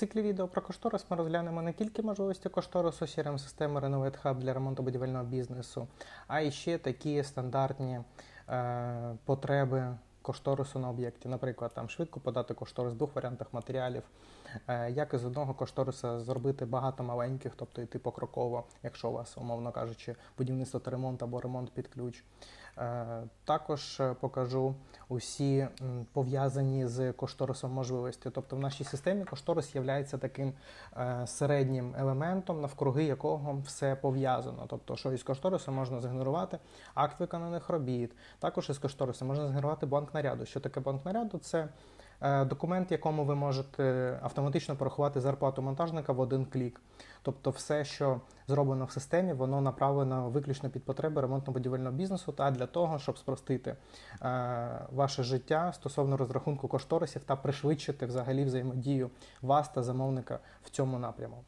циклі відео про кошторис ми розглянемо не тільки можливості кошторису crm системи Renovate Hub для ремонту будівельного бізнесу, а й ще такі стандартні е, потреби кошторису на об'єкті. Наприклад, там швидко подати кошторис в двох варіантах матеріалів, е, як із одного кошториса зробити багато маленьких, тобто йти покроково, якщо у вас, умовно кажучи, будівництво та ремонт або ремонт під ключ. Е, Також е, покажу усі пов'язані з кошторисом можливості. Тобто в нашій системі кошторис є таким е, середнім елементом, навкруги якого все пов'язано. Тобто, що із кошторису можна згенерувати акт виконаних робіт. Також із кошторису можна згенерувати бланк наряду. Що таке бланк наряду? Це документ, якому ви можете автоматично порахувати зарплату монтажника в один клік. Тобто, все, що зроблено в системі, воно направлено виключно під потреби ремонтно-будівельного бізнесу та для того, щоб спростити е, ваше життя стосовно розрахунку кошторисів та пришвидшити взагалі взаємодію вас та замовника в цьому напряму.